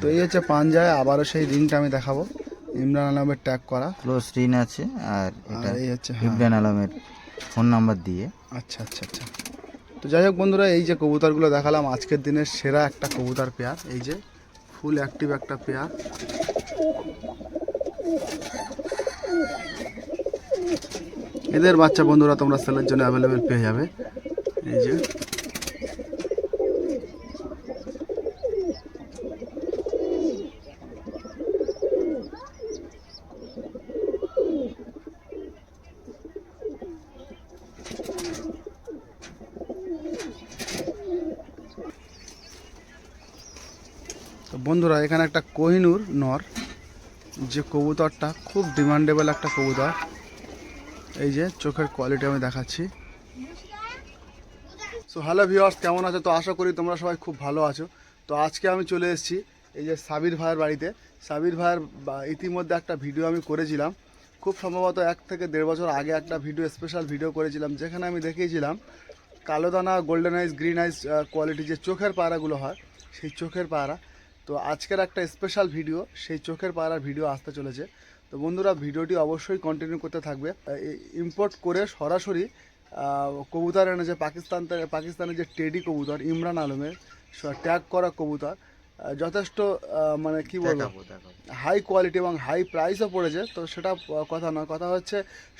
তো এই হচ্ছে পাঞ্জায় আবারও সেই রিংটা আমি দেখাবো। ইমরান আলমের ট্যাগ করা। ক্লোজ রিন আছে আর এটা এই হচ্ছে হ্যাঁ। ইব্রান আলমের ফোন নাম্বার দিয়ে। আচ্ছা আচ্ছা আচ্ছা। তো যাই হোক বন্ধুরা এই যে কবুতরগুলো দেখালাম আজকের দিনের সেরা একটা কবুতর পেয়ার এই যে ফুল অ্যাক্টিভ একটা পেয়ার এদের বাচ্চা বন্ধুরা তোমরা সেলের জন্য অ্যাভেলেবেল পেয়ে যাবে। এই যে। বন্ধুরা, এখানে একটা কোহিনুর নর। যে কবুতরটা খুব ডিমান্ডেবল একটা কবুতর। এই যে, চোখের কোয়ালিটি আমি দেখাচ্ছি। সো হ্যালো ভিউয়ার্স কেমন আছো? তো আশা করি তোমরা সবাই খুব ভালো আছো। তো আজকে আমি চলে এসেছি এই যে সাবির ভাইয়ের বাড়িতে। সাবির ভাইয়ের ইতিমধ্যে একটা ভিডিও আমি করেছিলাম। খুব সম্ভবত এক থেকে দেড় বছর আগে একটা ভিডিও স্পেশাল ভিডিও করেছিলাম, যেখানে আমি দেখিয়েছিলাম কালো দানা golden eyes green eyes quality যে চোখের পায়রাগুলো হয়, সেই চোখের পায়রা। তো আজকের একটা স্পেশাল ভিডিও সেই চোখের পাড়ার ভিডিও আসতে চলেছে। তো বন্ধুরা ভিডিওটি অবশ্যই কন্টিনিউ করতে থাকবে। ইম্পোর্ট করে সরাসরি কবুতর এনেছে পাকিস্তান থেকে পাকিস্তানের যে টেডি কবুতর ইমরান আলমের ট্যাগ করা কবুতর যথেষ্ট মানে কি বলব? হাই কোয়ালিটি এবং হাই প্রাইসও পড়েছে। তো সেটা কথা নয়। কথা হচ্ছে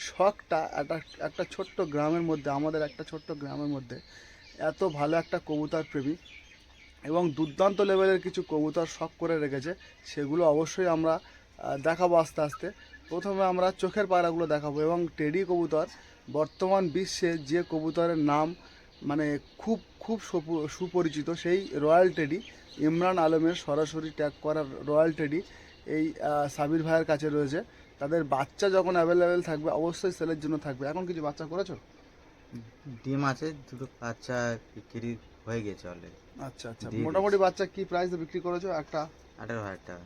শখটা একটা একটা ছোট্ট গ্রামের মধ্যে আমাদের একটা ছোট্ট গ্রামের মধ্যে এত ভালো একটা কবুতর প্রেমী। এবং দুর্দান্ত লেভেলের কিছু কবুতর শখ করে রেখেছে, সেগুলো অবশ্যই আমরা দেখাবো আস্তে আস্তে। প্রথমে আমরা চোখের পায়রাগুলো দেখাবো এবং টেডি কবুতর। বর্তমান বিশ্বে যে কবুতরের নাম মানে খুব খুব সুপ- সুপরিচিত সেই রয়্যাল টেডি, ইমরান আলমের সরাসরি ট্যাগ করা রয়্যাল টেডি এই সাবির ভাইয়ের কাছে রয়েছে। তাদের বাচ্চা যখন অ্যাভেলেবেল থাকবে, অবশ্যই সেলের জন্য থাকবে। এখন কিছু বাচ্চা করেছ? ডিম আছে, দুটো বাচ্চা বিক্রি হয়ে গেছে অলরেডি আচ্ছা আচ্ছা। মোটামুটি বাচ্চা কি প্রাইসে বিক্রি করেছ একটা? আঠারো হাজার টাকা।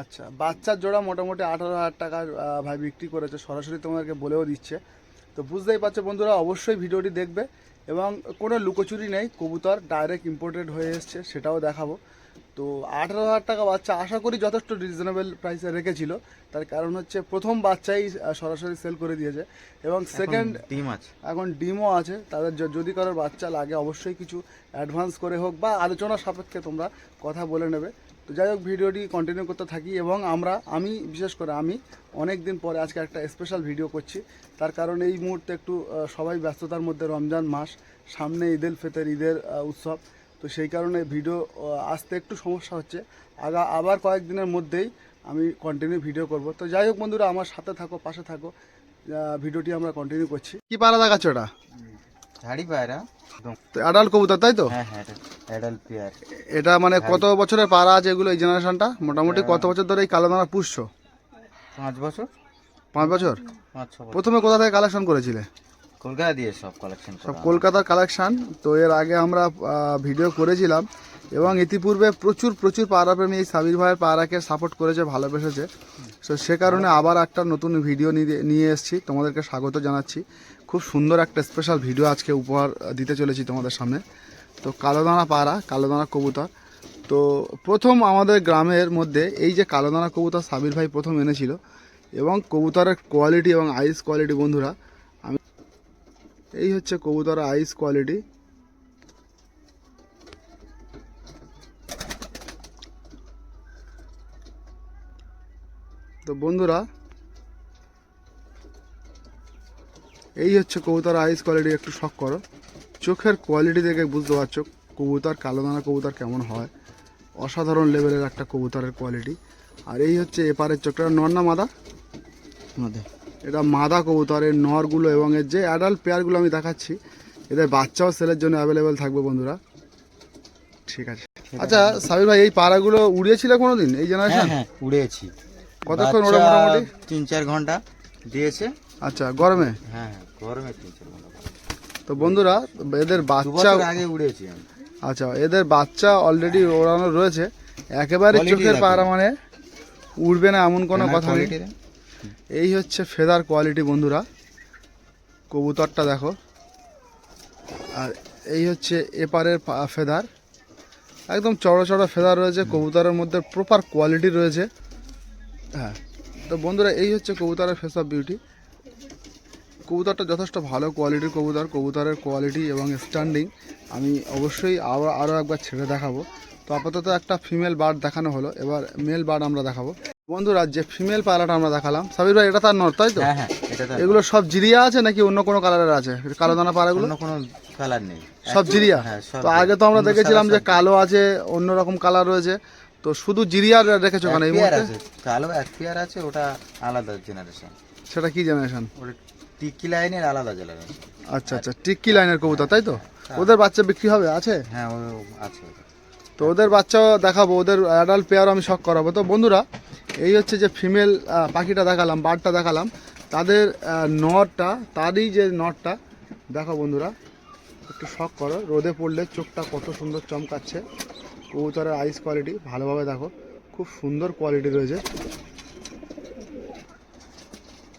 আচ্ছা বাচ্চার জোড়া মোটামুটি আঠারো হাজার টাকা ভাই বিক্রি করেছে। সরাসরি তোমাদেরকে বলেও দিচ্ছে। তো বুঝতেই পারছ বন্ধুরা অবশ্যই ভিডিওটি দেখবে। এবং কোনো লুকোচুরি নেই কবুতর ডাইরেক্ট ইম্পোর্টেড হয়ে এসছে সেটাও দেখাবো। তো আঠারো হাজার টাকা বাচ্চা আশা করি যথেষ্ট রিজনেবল প্রাইসে রেখেছিল। তার কারণ হচ্ছে প্রথম বাচ্চাই সরাসরি সেল করে দিয়েছে এবং সেকেন্ড ডিম আছে। এখন ডিমও আছে। তাদের যদি কারোর বাচ্চা লাগে অবশ্যই কিছু অ্যাডভান্স করে হোক বা আলোচনা সাপেক্ষে তোমরা কথা বলে নেবে। তো যাই হোক ভিডিওটি কন্টিনিউ করতে থাকি এবং আমরা আমি বিশেষ করে আমি অনেক দিন পরে আজকে একটা স্পেশাল ভিডিও করছি। তার কারণ এই মুহূর্তে একটু সবাই ব্যস্ততার মধ্যে রমজান মাস সামনে ঈদের ফেতের ঈদের উৎসব। তো সেই কারণে ভিডিও আসতে একটু সমস্যা হচ্ছে। আগা আবার কয়েকদিনের মধ্যেই আমি কন্টিনিউ ভিডিও করব। তো যাই হোক বন্ধুরা আমার সাথে থাকো পাশে থাকো। ভিডিওটি আমরা কন্টিনিউ করছি। কি পারা দেখাচ্ছ ওটা ঝাড়ি পায়রা। তো অ্যাডাল্ট কবুতর তাই তো? হ্যাঁ হ্যাঁ অ্যাডাল্ট পেয়ার এটা মানে কত বছরের পাড়া আছে এগুলো এই জেনারেশনটা মোটামুটি কত বছর ধরে এই কালো দানা পুষছো? পাঁচ বছর। পাঁচ বছর? পাঁচ ছ বছর। প্রথমে কোথা থেকে কালেকশন করেছিলে? কলকাতা দিয়ে সব কালেকশন সব কলকাতার কালেকশন তো এর আগে আমরা ভিডিও করেছিলাম এবং ইতিপূর্বে প্রচুর প্রচুর পাড়াপ্রেমী এই সাবির ভাইয়ের পাড়াকে সাপোর্ট করেছে, ভালোবেসেছে। তো সে কারণে আবার একটা নতুন ভিডিও নিয়ে- এসেছি। তোমাদেরকে স্বাগত জানাচ্ছি। খুব সুন্দর একটা স্পেশাল ভিডিও আজকে উপহার দিতে চলেছি তোমাদের সামনে। তো কালোদানা পাড়া, কালোদানা কবুতর। তো প্রথম আমাদের গ্রামের মধ্যে এই যে কালোদানা কবুতর সাবির ভাই প্রথম এনেছিল এবং কবুতরের কোয়ালিটি এবং আইস কোয়ালিটি বন্ধুরা এই হচ্ছে কবুতরের আইস কোয়ালিটি তো বন্ধুরা, এই হচ্ছে কবুতর আইস কোয়ালিটি একটু শখ করো। চোখের কোয়ালিটি দেখে বুঝতে পারছ কবুতর, কালো দানা কবুতর কেমন হয়। অসাধারণ লেভেলের একটা কবুতরের কোয়ালিটি আর এই হচ্ছে এপারের চোখটা। নর না মাদা? মধ্যে এটা মাদা কবুতর এর নরগুলো এবং এর যে অ্যাডাল্ট পেয়ারগুলো আমি দেখাচ্ছি এদের বাচ্চাও সেলের জন্য অ্যাভেলেবেল থাকবে বন্ধুরা। ঠিক আছে। আচ্ছা সাবির ভাই এই পাড়াগুলো উড়িয়েছিল কোনোদিন? এই হ্যাঁ জেনারেশন হ্যাঁ উড়েছি। কতক্ষণ ওরা মোটামুটি? তিন চার ঘণ্টা দিয়েছে। আচ্ছা গরমে? হ্যাঁ হ্যাঁ গরমে তিন চার ঘণ্টা। তো বন্ধুরা এদের বাচ্চা আগে উড়েছি আমি। আচ্ছা এদের বাচ্চা অলরেডি ওড়ানো রয়েছে। একেবারে চোখের পাড়া মানে উড়বে না এমন কোনো হ্যাঁ, কথা নেই। এই হচ্ছে ফেদার কোয়ালিটি বন্ধুরা। কবুতরটা দেখো। আর এই হচ্ছে এপারের ফেদার। একদম চড়া চড়া ফেদার রয়েছে, কবুতরের মধ্যে প্রপার কোয়ালিটি রয়েছে। হ্যাঁ তো বন্ধুরা এই হচ্ছে কবুতরের ফেস অফ বিউটি কবুতরটা যথেষ্ট ভালো কোয়ালিটির কবুতর, কবুতরের কোয়ালিটি এবং স্ট্যান্ডিং আমি অবশ্যই আরও আরও একবার ছেড়ে দেখাবো। তো আপাতত একটা ফিমেল বার্ড দেখানো হলো। এবার মেল বার্ড আমরা দেখাবো। বন্ধুরা যে ফিমেল পায়রাটা আমরা দেখালাম সাবির ভাই এটা তার নর তাই তো? হ্যাঁ হ্যাঁ এটা এগুলো সব জিরিয়া আছে নাকি অন্য কোনো কালারের আছে? কালো দানা পায়রাগুলো অন্য কোনো কালার নেই। সব জিরিয়া? হ্যাঁ তো আগে তো আমরা দেখেছিলাম যে কালো আছে অন্য রকম কালার রয়েছে। তো শুধু জিরিয়া রেখেছো কেন এই মুহূর্তে? কালো এক পেয়ার আছে ওটা আলাদা জেনারেশন সেটা কি জেনারেশন ওটা টিকি লাইনের আলাদা জেনারেশন আচ্ছা আচ্ছা টিক্কি লাইনের কবুতর তাই তো? ওদের বাচ্চা বিক্রি হবে? আছে? হ্যাঁ আছে। তো ওদের বাচ্চাও দেখাবো, ওদের অ্যাডাল্ট পেয়ারও আমি শখ করাবো। তো বন্ধুরা, এই হচ্ছে যে ফিমেল পাখিটা দেখালাম বার্ডটা দেখালাম। তাদের নরটা, তারই যে নরটা, দেখো বন্ধুরা, একটু শখ করো। রোদে পড়লে চোখটা কত সুন্দর চমকাচ্ছে। কবুতরের আইস কোয়ালিটি ভালোভাবে দেখো, খুব সুন্দর কোয়ালিটি রয়েছে।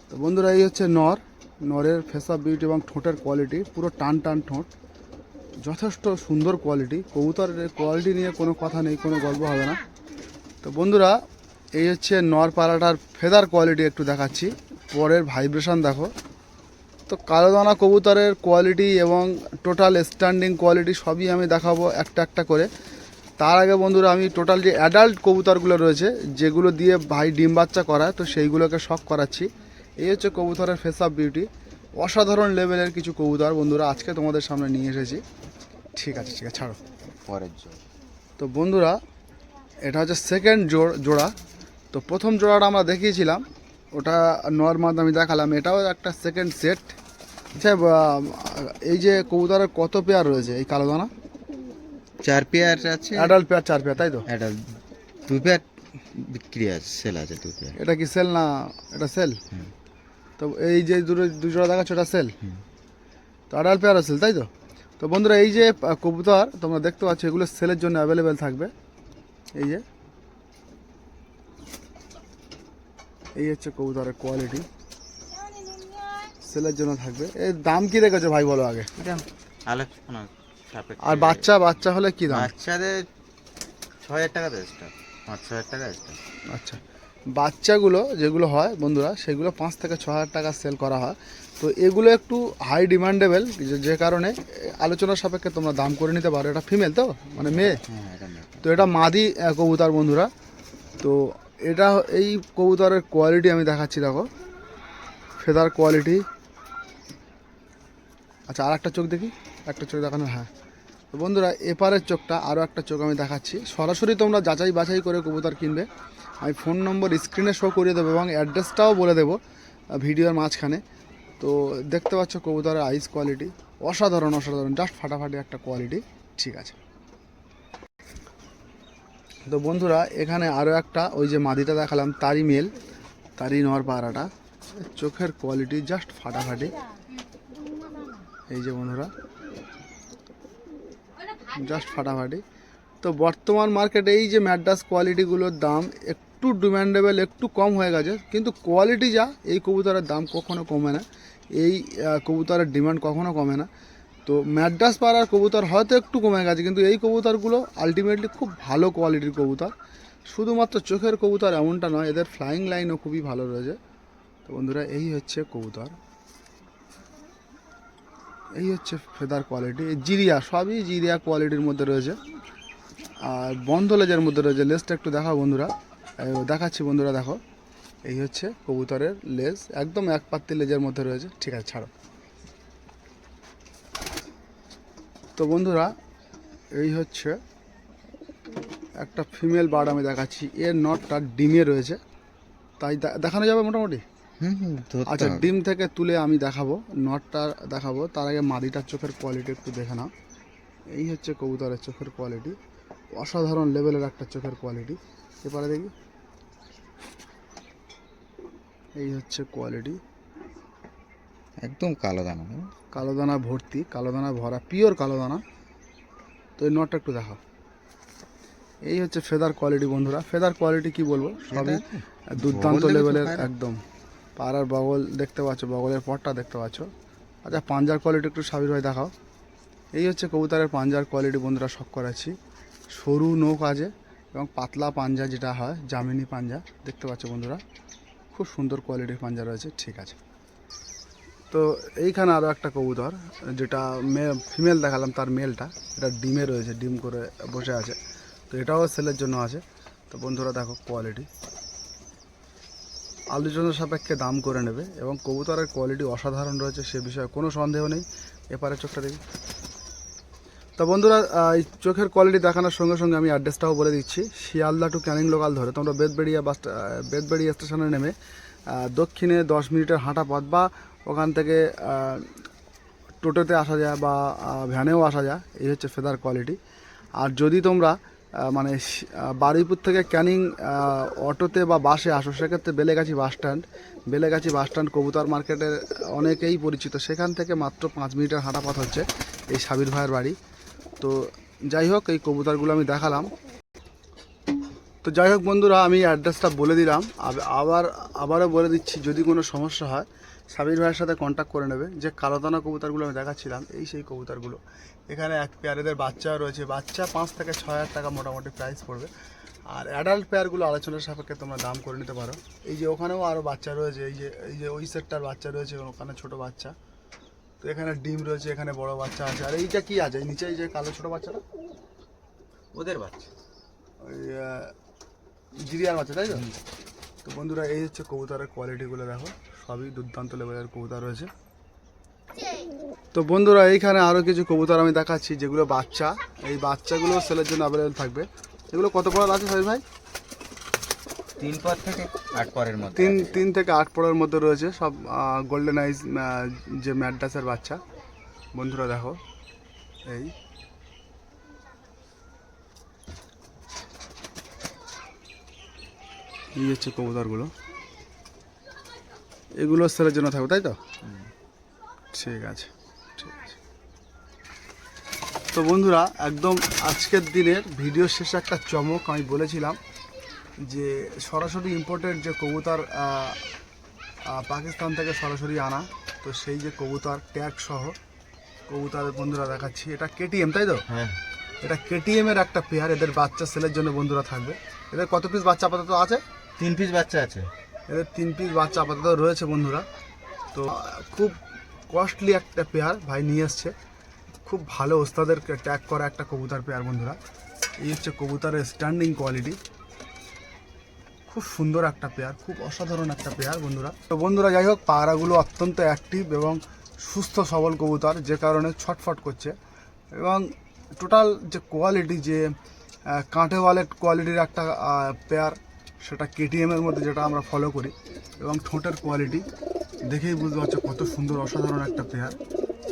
তো বন্ধুরা, এই হচ্ছে নর। নরের ফেস বিউটি এবং ঠোঁটের কোয়ালিটি পুরো টান টান ঠোঁট। যথেষ্ট সুন্দর কোয়ালিটি কবুতরের কোয়ালিটি নিয়ে কোনো কথা নেই, কোনো গল্প হবে না। তো বন্ধুরা, এই হচ্ছে নর পাড়াটার ফেদার কোয়ালিটি একটু দেখাচ্ছি। পরের ভাইব্রেশন দেখো। তো কালোদানা কবুতরের কোয়ালিটি এবং টোটাল স্ট্যান্ডিং কোয়ালিটি সবই আমি দেখাবো একটা একটা করে। তার আগে বন্ধুরা, আমি টোটাল যে অ্যাডাল্ট কবুতরগুলো রয়েছে, যেগুলো দিয়ে ভাই ডিম বাচ্চা করায়, তো সেইগুলোকে শখ করাচ্ছি। এই হচ্ছে কবুতরের ফেস অফ বিউটি অসাধারণ লেভেলের কিছু কবুতর। বন্ধুরা আজকে তোমাদের সামনে নিয়ে এসেছি। ঠিক আছে ঠিক আছে ছাড়ো। পরের জোর তো বন্ধুরা এটা হচ্ছে সেকেন্ড জোড়া তো প্রথম জোড়াটা আমরা দেখিয়েছিলাম। ওটা নর্মাল আমি দেখালাম। এটাও একটা সেকেন্ড সেট আচ্ছা এই যে কবুতরের কত পেয়ার রয়েছে? এই কালো দানা? চার পেয়ার আছে। অ্যাডাল্ট পেয়ার চার পেয়ার তাই তো? এটা দুই পেয়ার বিক্রি আছে সেল আছে দুই পেয়ার এটা কি সেল না এটা সেল হুম। তো এই যে দুটো দুই জোড়া দেখাচ্ছ ওটা সেল তো অ্যাডাল্ট পেয়ার সেল তাই তো? তো বন্ধুরা এই যে কবুতর তোমরা দেখতে পাচ্ছ এগুলো সেলের জন্য অ্যাভেলেবেল থাকবে। এই যে। এই হচ্ছে কবুতরের কোয়ালিটি সেলের জন্য থাকবে। এর দাম কি রেখেছো ভাই বলো আগে? আর বাচ্চা বাচ্চা হলে কি দাম? বাচ্চাদের ছ হাজার টাকা দেয় পাঁচ ছ হাজার টাকা আচ্ছা। বাচ্চাগুলো যেগুলো হয় বন্ধুরা সেগুলো পাঁচ থেকে ছ হাজার টাকা সেল করা হয়। তো এগুলো একটু হাই ডিমান্ডেবল যে কারণে আলোচনার সাপেক্ষে তোমরা দাম করে নিতে পারো। এটা ফিমেল তো? মানে মেয়ে? হ্যাঁ নেই তো এটা মাদি কবুতর বন্ধুরা। তো এটা এই কবুতরের কোয়ালিটি আমি দেখাচ্ছি দেখো। ফেদার কোয়ালিটি আচ্ছা আর একটা চোখ দেখি। একটা চোখ দেখানো হ্যাঁ। বন্ধুরা, এপারের চোখটা আরও একটা চোখ আমি দেখাচ্ছি। সরাসরি তোমরা যাচাই বাছাই করে কবুতর কিনবে। আমি ফোন নম্বর স্ক্রিনে শো করিয়ে দেবো এবং অ্যাড্রেসটাও বলে দেবো ভিডিওর মাঝখানে। তো দেখতে পাচ্ছ কবুতরের আইস কোয়ালিটি অসাধারণ অসাধারণ জাস্ট ফাটাফাটি একটা কোয়ালিটি ঠিক আছে। তো বন্ধুরা, এখানে আরও একটা, ওই যে মাদিটা দেখালাম তারই মেল তারই নর পাড়াটা। চোখের কোয়ালিটি জাস্ট ফাটাফাটি। এই যে বন্ধুরা জাস্ট ফাটাফাটি। তো বর্তমান মার্কেটে এই যে ম্যাড্রাস কোয়ালিটিগুলোর দাম একটু ডিমান্ডেবল একটু কম হয়ে গেছে, কিন্তু কোয়ালিটি যা, এই কবুতরের দাম কখনো কমে না। এই কবুতরের ডিমান্ড কখনো কমে না। তো ম্যাড্রাস পাড়ার কবুতর হয়তো একটু কমে গেছে, কিন্তু এই কবুতরগুলো আলটিমেটলি খুব ভালো কোয়ালিটির কবুতর। শুধুমাত্র চোখের কবুতর এমনটা নয়, এদের ফ্লাইং লাইনও খুবই ভালো রয়েছে। তো বন্ধুরা, এই হচ্ছে কবুতর। এই হচ্ছে ফেদার কোয়ালিটি জিরিয়া, সবই জিরিয়া কোয়ালিটির মধ্যে রয়েছে। আর বন্ধ লেজের মধ্যে রয়েছে লেজটা একটু দেখাও বন্ধুরা। দেখাচ্ছি বন্ধুরা, দেখো। এই হচ্ছে কবুতরের লেজ, একদম এক পাত্তি লেজের মধ্যে রয়েছে। ঠিক আছে, ছাড়ো। তো বন্ধুরা, এই হচ্ছে একটা ফিমেল বার্ড আমি দেখাচ্ছি। এর নটটা ডিমে রয়েছে। তাই দেখানো যাবে মোটামুটি? আচ্ছা ডিম থেকে তুলে আমি দেখাবো নটটা দেখাবো তার আগে মাদিটার চোখের কোয়ালিটি একটু দেখে নাও। এই হচ্ছে কবুতরের চোখের কোয়ালিটি অসাধারণ লেভেলের একটা চোখের কোয়ালিটি এবারে দেখি। এই হচ্ছে কোয়ালিটি একদম কালো দানা হুম? কালো দানা ভর্তি কালো দানা ভরা পিওর কালো দানা। তো এই নটটা একটু দেখাও। এই হচ্ছে ফেদার কোয়ালিটি বন্ধুরা। ফেদার কোয়ালিটি কি বলব? সবই দুর্দান্ত লেভেলের একদম। পাড়ার বগল দেখতে পাচ্ছ, বগলের পটটা দেখতে পাচ্ছ। আচ্ছা পাঞ্জার কোয়ালিটি একটু সাবির ভাই দেখাও। এই হচ্ছে কবুতরের পাঞ্জার কোয়ালিটি বন্ধুরা, শখ করাচ্ছি সরু নোক আছে এবং পাতলা পাঞ্জা যেটা হয় জামিনি পাঞ্জা, দেখতে পাচ্ছ বন্ধুরা। খুব সুন্দর কোয়ালিটির পাঞ্জা রয়েছে, ঠিক আছে। তো এইখানে আরও একটা কবুতর, যেটা মে ফিমেল দেখালাম, তার মেলটা এটা ডিমে রয়েছে, ডিম করে বসে আছে। তো এটাও সেলের জন্য আছে। তো বন্ধুরা, দেখো কোয়ালিটি আলোচনা সাপেক্ষে দাম করে নেবে এবং কবুতরের কোয়ালিটি অসাধারণ রয়েছে সে বিষয়ে কোনো সন্দেহ নেই। এপারে চোখটা দেখি। তো বন্ধুরা এই চোখের কোয়ালিটি দেখানোর সঙ্গে সঙ্গে আমি অ্যাড্রেসটাও বলে দিচ্ছি। শিয়ালদা টু ক্যানিং লোকাল ধরে তোমরা বেদবেড়িয়া বাস বেদবেড়িয়া স্টেশনে নেমে দক্ষিণে দশ মিনিটের হাঁটা পথ বা ওখান থেকে টোটোতে আসা যায় বা ভ্যানেও আসা যায়, এই হচ্ছে ফেদার কোয়ালিটি আর যদি তোমরা মানে বারুইপুর থেকে ক্যানিং অটোতে বা বাসে আসো, সেক্ষেত্রে Belegachhi bus stand. Belegachhi bus stand কবুতর মার্কেটের অনেকেই পরিচিত। সেখান থেকে মাত্র পাঁচ মিনিটের হাঁটা পথ হচ্ছে এই সাবির ভাইয়ের বাড়ি। তো যাই হোক, এই কবুতরগুলো আমি দেখালাম। তো যাই হোক বন্ধুরা, আমি অ্যাড্রেসটা বলে দিলাম। আবার, আবারও বলে দিচ্ছি, যদি কোনো সমস্যা হয় সাবির ভাইয়ের সাথে কন্ট্যাক্ট করে নেবে। যে কালোদানা কবুতরগুলো আমি দেখাচ্ছিলাম এই সেই কবুতরগুলো। এখানে এক পেয়ারেদের বাচ্চা রয়েছে। বাচ্চা পাঁচ থেকে ছয় হাজার টাকা মোটামুটি প্রাইস পড়বে। আর অ্যাডাল্ট পেয়ারগুলো আলোচনার সাপেক্ষে তোমরা দাম করে নিতে পারো। এই যে ওখানেও আরও বাচ্চা রয়েছে। এই যে এই যে ওই সেটটার বাচ্চা রয়েছে ওখানে ছোট বাচ্চা। তো এখানে ডিম রয়েছে এখানে বড় বাচ্চা আছে। আর এইটা কি আছে? নিচে এই যে কালো ছোট বাচ্চাটা? ওদের বাচ্চা। ওই জিরিয়ার বাচ্চা তাই তো? তো বন্ধুরা এই হচ্ছে কবুতরের কোয়ালিটিগুলো দেখো। সবই দুর্দান্ত লেভেলের কবুতর রয়েছে। তো বন্ধুরা এইখানে আরও কিছু কবুতর আমি দেখাচ্ছি যেগুলো বাচ্চা। এই বাচ্চাগুলো সেলের জন্য অ্যাভেলেবেল থাকবে। এগুলো কত পড়ার আছে সাহেব ভাই? তিন পর থেকে আট পরের মধ্যে তিন তিন থেকে আট পড়ার মধ্যে রয়েছে। সব গোল্ডেন আইজ যে ম্যাডাসের বাচ্চা। বন্ধুরা দেখো এই এই হচ্ছে কবুতরগুলো। এগুলো সেলের জন্য থাকবে তাই তো? ঠিক আছে ঠিক আছে। তো বন্ধুরা একদম আজকের দিনের ভিডিও শেষে একটা চমক আমি বলেছিলাম যে সরাসরি ইম্পোর্টেড যে কবুতর পাকিস্তান থেকে সরাসরি আনা তো সেই যে কবুতর ট্যাগ সহ কবুতর বন্ধুরা দেখাচ্ছি এটা কেটিএম তাই তো? হ্যাঁ। এটা কেটিএম এর একটা পেয়ার এদের বাচ্চা সেলের জন্য বন্ধুরা থাকবে। এদের কত পিস বাচ্চা আপাতত আছে? তিন পিস বাচ্চা আছে? এদের তিন পিস বাচ্চা আপাতত রয়েছে বন্ধুরা। তো, খুব কস্টলি একটা পেয়ার ভাই নিয়ে এসছে। খুব ভালো ওস্তাদের ট্যাগ করা একটা কবুতর পেয়ার বন্ধুরা। এই হচ্ছে কবুতরের স্ট্যান্ডিং কোয়ালিটি খুব সুন্দর একটা পেয়ার খুব অসাধারণ একটা পেয়ার বন্ধুরা। তো বন্ধুরা, যাই হোক, পায়রাগুলো অত্যন্ত অ্যাক্টিভ এবং সুস্থ, সবল কবুতর, যে কারণে ছটফট করছে। এবং টোটাল যে কোয়ালিটি যে কাঁটে ওয়ালেট কোয়ালিটির একটা পেয়ার সেটা কেটিএম এর মধ্যে যেটা আমরা ফলো করি এবং ঠোঁটের কোয়ালিটি দেখেই বুঝতে পারছ কত সুন্দর অসাধারণ একটা পেয়ার।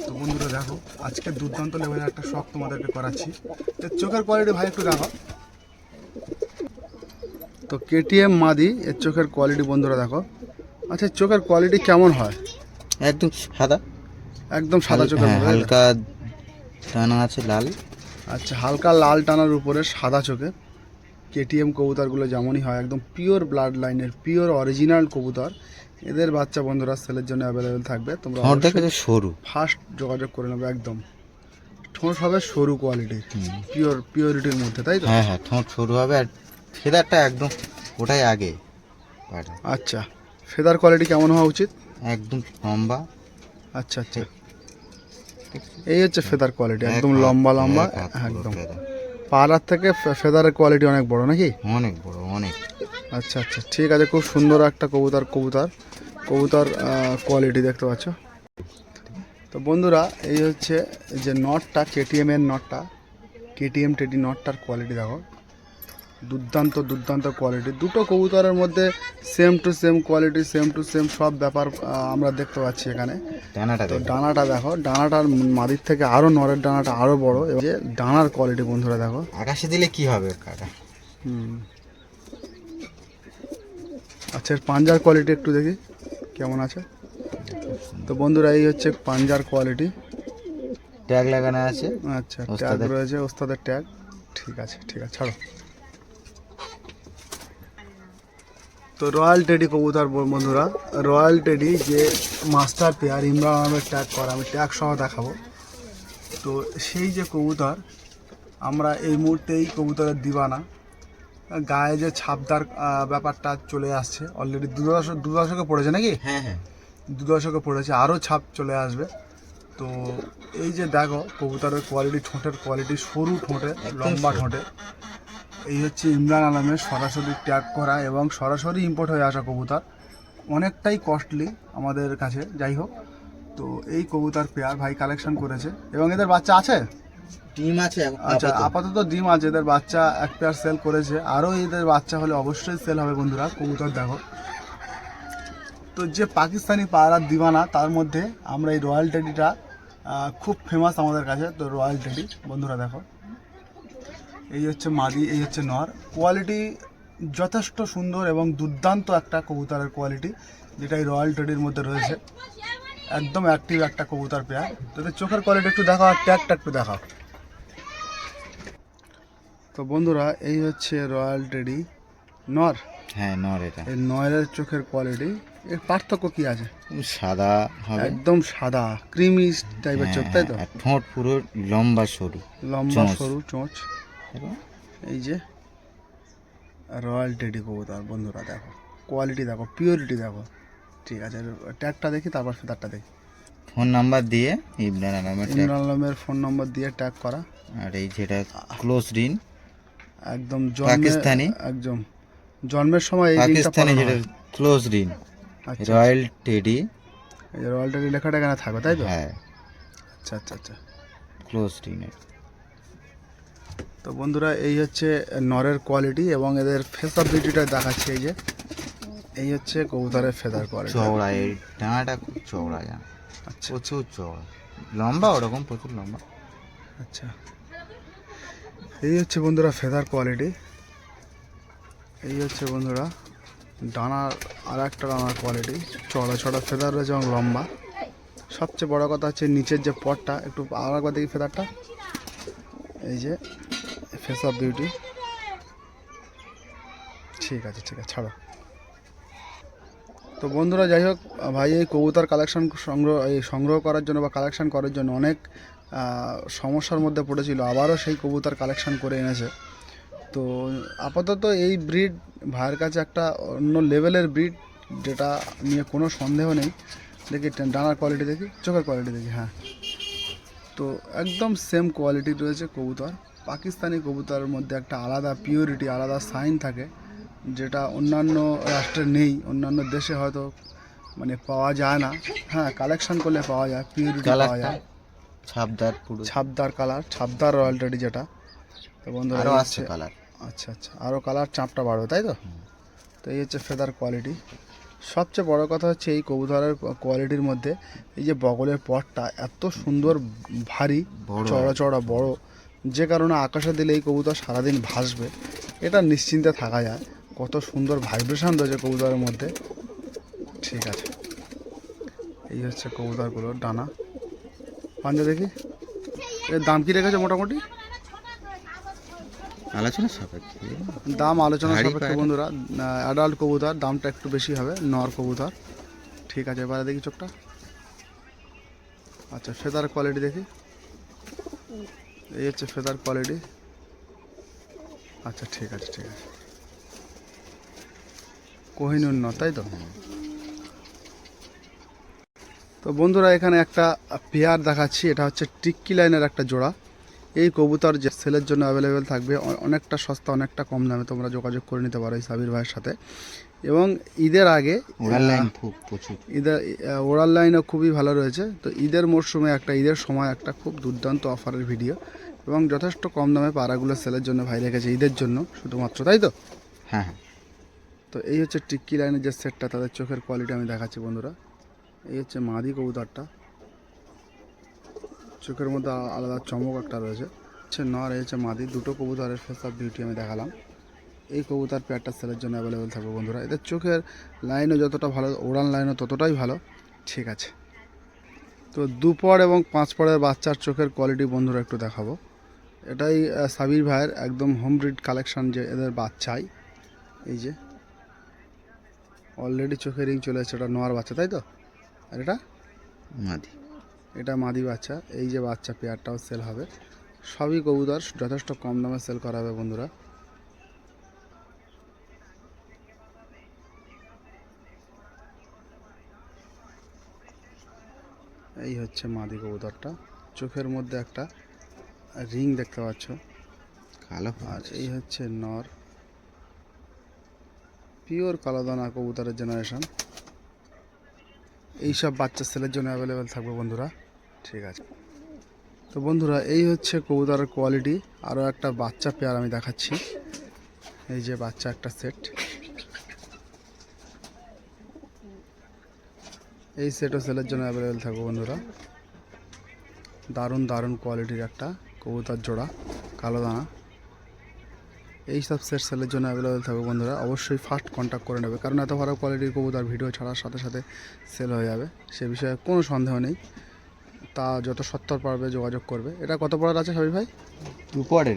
তো বন্ধুরা দেখো আজকে দুর্দান্ত লেভেলের একটা শখ তোমাদেরকে করাচ্ছি। এর চোখের কোয়ালিটি ভাই একটু দেখো তো কেটিএম মাদি এর চোখের কোয়ালিটি বন্ধুরা দেখো। আচ্ছা চোখের কোয়ালিটি কেমন হয়? একদম সাদা। একদম সাদা চোখের হ্যাঁ, তো? হালকা টানা আছে লাল। আচ্ছা হালকা লাল টানার উপরে সাদা চোখে। কেটিএম কবুতরগুলো যেমনই হয় একদম পিওর ব্লাড লাইনের পিওর অরিজিনাল কবুতর। এদের বাচ্চা বন্ধুরা সেলের জন্য অ্যাভেলেবেল থাকবে। তোমরা সরু। ফার্স্ট যোগাযোগ করে নেবে একদম। ঠোঁট হবে সরু কোয়ালিটির পিওর পিওরিটির মধ্যে তাই তো? হ্যাঁ হ্যাঁ ঠোঁট সরু হবে আর ফেদারটা একদম ওটাই আগে। আচ্ছা ফেদার কোয়ালিটি কেমন হওয়া উচিত? একদম লম্বা। আচ্ছা আচ্ছা। এই হচ্ছে ফেদার কোয়ালিটি একদম লম্বা লম্বা একদম। পাড়ার থেকে ফেদারের কোয়ালিটি অনেক বড় নাকি? অনেক বড় অনেক। আচ্ছা আচ্ছা ঠিক আছে খুব সুন্দর একটা কবুতর কবুতর কবুতর কোয়ালিটি দেখতে পাচ্ছ। তো বন্ধুরা এই হচ্ছে যে নটটা কেটিএম এর নটটা কেটিএম টেডি নটটার কোয়ালিটি দেখো। দুর্দান্ত দুর্দান্ত কোয়ালিটি দুটো কবুতরের মধ্যে same to same quality same to same সব ব্যাপার আমরা দেখতে পাচ্ছি এখানে। ডানাটা তো ডানাটা দেখো ডানাটার মাদির থেকে আরও নরের ডানাটা আরও বড় এবং যে ডানার কোয়ালিটি বন্ধুরা দেখো। আকাশে দিলে কি হবে কাকা? হুম। আচ্ছা পাঞ্জার কোয়ালিটি একটু দেখি কেমন আছে? তো বন্ধুরা এই হচ্ছে পাঞ্জার কোয়ালিটি ট্যাগ লাগানো আছে। আচ্ছা ট্যাগ রয়েছে ওস্তাদের ট্যাগ। ঠিক আছে ঠিক আছে ছাড়ো। তো রয়্যাল টেডি কবুতর বন্ধুরা রয়্যাল টেডি যে master pair Imran Ahmed tag করা আমি ট্যাগ সহ দেখাবো। তো সেই যে কবুতর আমরা এই মুহূর্তে এই কবুতরের দিবানা। গায়ে যে ছাপদার ব্যাপারটা চলে আসছে। অলরেডি দু দশক দু দশকে পড়েছে নাকি? হ্যাঁ হ্যাঁ। দু দশকে পড়েছে আরও ছাপ চলে আসবে। তো এই যে দেখো কবুতরের কোয়ালিটি ঠোঁটের কোয়ালিটি সরু ঠোঁটে লম্বা ঠোঁটে। এই হচ্ছে ইমরান আলমের সরাসরি ট্যাগ করা এবং সরাসরি ইম্পোর্ট হয়ে আসা কবুতর। অনেকটাই কস্টলি আমাদের কাছে যাই হোক। তো এই কবুতর পেয়ার ভাই কালেকশন করেছে। এবং এদের বাচ্চা আছে? ডিম আছে আচ্ছা আপাতত। ডিম আছে। এদের বাচ্চা এক পেয়ার সেল করেছে। আরও এদের বাচ্চা হলে অবশ্যই সেল হবে বন্ধুরা। কবুতর দেখো। তো যে পাকিস্তানি পায়রার দিওয়ানা তার মধ্যে আমরা এই রয়্যাল টেডিটা খুব ফেমাস আমাদের কাছে। তো রয়্যাল টেডি বন্ধুরা দেখো। এই হচ্ছে মাদি এই হচ্ছে নর। কোয়ালিটি যথেষ্ট সুন্দর এবং দুর্দান্ত একটা কবুতরের কোয়ালিটি যেটা এই রয়্যাল টেডির মধ্যে রয়েছে। একদম অ্যাক্টিভ একটা কবুতর পেয়ার তোদের চোখের কোয়ালিটি একটু দেখাও আর ট্যাগটা একটু দেখাও। তো বন্ধুরা এই হচ্ছে রয়্যাল টেডি নর। হ্যাঁ নর এটা। এই নয়ের চোখের কোয়ালিটি এর পার্থক্য কি আছে? সাদা হবে। একদম সাদা ক্রিমি টাইপের চোখ তাই তো? হ্যাঁ, ঠোঁট পুরো লম্বা সরু লম্বা সরু চোঁচ। এই যে রয়্যাল টেডি কবুতর বন্ধুরা দেখো কোয়ালিটি দেখো পিওরিটি দেখো। ঠিক আছে ট্যাগটা দেখি তারপর ফেদারটা দেখি। ফোন নাম্বার দিয়ে ইবরান আলমের। ইমরান আলমের ফোন নম্বর দিয়ে ট্যাগ করা। আর এই যেটা ক্লোজ রিন একদম পাকিস্তানি? একদম। জন্মের সময় এই পাকিস্তানি যেটা। ক্লোজ রিন রয়্যাল টেডি রয়্যাল টেডি লেখাটা এখানে থাকবে তাই তো? হ্যাঁ। আচ্ছা আচ্ছা আচ্ছা। ক্লোজ রিনের তো বন্ধুরা এই হচ্ছে নরের কোয়ালিটি এবং এদের ফেসাবিলিটিটা দেখাচ্ছে এই যে। এই হচ্ছে কবুতরের ফেদার কোয়ালিটি চওড়া এই ডানাটা খুব চওড়া জান। আচ্ছা। প্রচুর চওড়া। লম্বা ওরকম প্রচুর লম্বা। আচ্ছা। এই হচ্ছে বন্ধুরা ফেদার কোয়ালিটি এই হচ্ছে বন্ধুরা ডানার আর একটা ডানার কোয়ালিটি চড়া চড়া ফেদার রয়েছে এবং লম্বা। সবচেয়ে বড় কথা হচ্ছে নিচের যে পটটা একটু একবার দেখি ফেদারটা এই যে ফেস অফ বিউটি ঠিক আছে ঠিক আছে, ছাড়ো। তো বন্ধুরা, যাই হোক, ভাই, এই কবুতর কালেকশন সংগ্রহ, এই সংগ্রহ করার জন্য বা কালেকশন করার জন্য অনেক সমস্যার মধ্যে পড়েছিল। আবারও সেই কবুতর কালেকশন করে এনেছে। তো আপাতত এই ব্রিড ভাইয়ের কাছে একটা অন্য লেভেলের ব্রিড যেটা নিয়ে কোনো সন্দেহ নেই। দেখি, ডানার কোয়ালিটি দেখি, চোখের কোয়ালিটি দেখি হ্যাঁ। তো একদম সেম কোয়ালিটি রয়েছে কবুতর। পাকিস্তানি কবুতরের মধ্যে একটা আলাদা পিওরিটি আলাদা সাইন থাকে যেটা অন্যান্য রাষ্ট্রে নেই অন্যান্য দেশে হয়তো মানে পাওয়া যায় না। হ্যাঁ কালেকশন করলে পাওয়া যায় পিওরিটি পাওয়া যায়। ছাপদার পুরো। ছাপদার কালার ছাপদার রয়্যালটি যেটা। তো বন্ধুরা আরও এই আসছে কালার আচ্ছা আচ্ছা আরও কালার চাপটা বাড়বে তাই তো? তো এই হচ্ছে ফেদার কোয়ালিটি সবচেয়ে বড় কথা হচ্ছে এই কবুতরের কোয়ালিটির মধ্যে এই যে বগলের পটটা এত সুন্দর ভারী চড়া চড়া বড়। যে কারণে আকাশে দিলে এই কবুতর সারাদিন ভাসবে এটা নিশ্চিন্তে থাকা যায়। কত সুন্দর ভাইব্রেশন রয়েছে কবুতরের মধ্যে। ঠিক আছে। এই হচ্ছে কবুতরগুলোর ডানা। পাঞ্জা দেখি। এর দাম কি রেখেছে মোটামুটি? আলোচনা সাপেক্ষে। দাম আলোচনা সাপেক্ষে বন্ধুরা। অ্যাডাল্ট কবুতর দামটা একটু বেশি হবে নর কবুতর। ঠিক আছে এবারে দেখি চোখটা। আচ্ছা ফেদার কোয়ালিটি দেখি। এই হচ্ছে ফেদার কোয়ালিটি। আচ্ছা ঠিক আছে ঠিক আছে। কোহিনুর ন তাই তো? তো বন্ধুরা এখানে একটা পেয়ার দেখাচ্ছি এটা হচ্ছে টিক্কি লাইনের একটা জোড়া। এই কবুতর যে সেলের জন্য অ্যাভেলেবেল থাকবে অনেকটা সস্তা অনেকটা কম দামে তোমরা যোগাযোগ করে নিতে পারো এই সাবির ভাইয়ের সাথে। এবং ঈদের আগে লাইন খুব প্রচুর। ঈদের ওরাল লাইনও খুবই ভালো রয়েছে। তো ঈদের মরশুমে একটা ঈদের সময় একটা খুব দুর্দান্ত অফারের ভিডিও এবং যথেষ্ট কম দামে পাড়াগুলো সেলের জন্য ভাই রেখেছে ঈদের জন্য শুধুমাত্র তাই তো? হ্যাঁ হ্যাঁ। তো এই হচ্ছে টিক্কি লাইনের যে সেটটা তাদের চোখের কোয়ালিটি আমি দেখাচ্ছি বন্ধুরা। এই হচ্ছে মাদি কবুতরটা। চোখের মধ্যে আলাদা চমক একটা রয়েছে। হচ্ছে নর এই হচ্ছে মাদি। দুটো কবুতরের ফেস অফ বিউটি আমি দেখালাম। এই কবুতর পেয়ারটা সেলের জন্য অ্যাভেলেবেল থাকবে বন্ধুরা। এদের চোখের লাইনও যতটা ভালো ওড়ান লাইনও ততটাই ভালো। ঠিক আছে। তো দুপর এবং পাঁচ পরের বাচ্চার চোখের কোয়ালিটি বন্ধুরা একটু দেখাবো। এটাই সাবির ভাইয়ের একদম হোম ব্রিড কালেকশন যে এদের বাচ্চাই। এই যে। অলরেডি চোখে রিং চলে এসেছে ওটা নোয়ার বাচ্চা তাই তো? আর এটা? মাদি। এটা মাদি বাচ্চা। এই যে বাচ্চা পেয়ারটাও সেল হবে। সবই কবুতর যথেষ্ট কম দামে সেল করা হবে বন্ধুরা। এই হচ্ছে মাদি কবুতরটা চোখের মধ্যে একটা রিং দেখতে পাচ্ছ। কালো আর এই হচ্ছে নর। পিওর কালাদানা কবুতরের জেনারেশন এইসব বাচ্চা ছেলের জন্য অ্যাভেলেবেল থাকবে বন্ধুরা। ঠিক আছে। তো বন্ধুরা এই হচ্ছে কবুতরের কোয়ালিটি আরও একটা বাচ্চা পেয়ার আমি দেখাচ্ছি। এই যে বাচ্চা একটা সেট এই সেটও সেলের জন্য অ্যাভেলেবেল থাকবে বন্ধুরা। দারুণ দারুণ কোয়ালিটির একটা কবুতার জোড়া কালো দানা। এই সব সেট সেলের জন্য অ্যাভেলেবেল থাকবে বন্ধুরা। অবশ্যই ফার্স্ট কন্ট্যাক্ট করে নেবে কারণ এত ভালো কোয়ালিটির কবুতর ভিডিও ছাড়ার সাথে সাথে সেল হয়ে যাবে। সে বিষয়ে কোনো সন্দেহ নেই। তা যত সত্তর পারবে যোগাযোগ করবে। এটা কত পড়ার আছে সবই ভাই? দুপুরে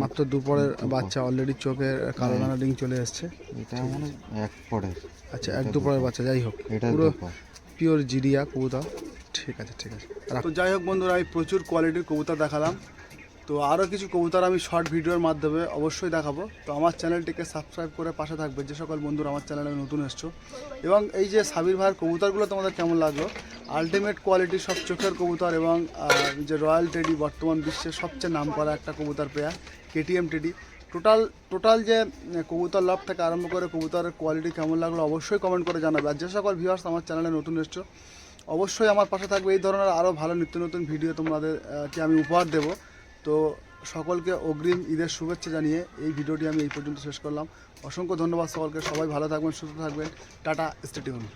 মাত্র দুপুরের বাচ্চা অলরেডি চোখের কালো দানা রিং চলে এসছে। এটা মানে এক পরের। আচ্ছা এক দুপুরের বাচ্চা যাই হোক। এটা পুরো। পিওর জিরিয়া কবুতর। ঠিক আছে ঠিক আছে। তো যাই হোক বন্ধুরা, আমি প্রচুর কোয়ালিটির কবুতর দেখালাম। তো আরও কিছু কবুতর আমি শর্ট ভিডিওর মাধ্যমে অবশ্যই দেখাবো। তো আমার চ্যানেলটিকে সাবস্ক্রাইব করে পাশে থাকবে, যে সকল বন্ধুরা আমার চ্যানেলে নতুন এসছো। এবং এই যে সাবির ভাইয়ের কবুতরগুলো তোমাদের কেমন লাগল? আলটিমেট কোয়ালিটি সব চোখের কবুতর এবং যে রয়্যাল টেডি বর্তমান বিশ্বের সবচেয়ে নাম করা একটা কবুতর pair KTM teddy total total যে কবুতর লাভ থেকে আরম্ভ করে কবুতরের কোয়ালিটি কেমন লাগল অবশ্যই কমেন্ট করে জানাবে। আর যে সকল ভিউয়ার্স আমার চ্যানেলে নতুন এসছো, অবশ্যই আমার পাশে থাকবে। এই ধরনের আরও ভালো নিত্য নতুন ভিডিও তোমাদেরকে আমি উপহার দেব। তো সকলকে অগ্রিম ঈদের শুভেচ্ছা জানিয়ে এই ভিডিওটি আমি এই পর্যন্ত শেষ করলাম। অসংখ্য ধন্যবাদ সকলকে। সবাই ভালো থাকবেন, সুস্থ থাকবেন। Tata stay tuned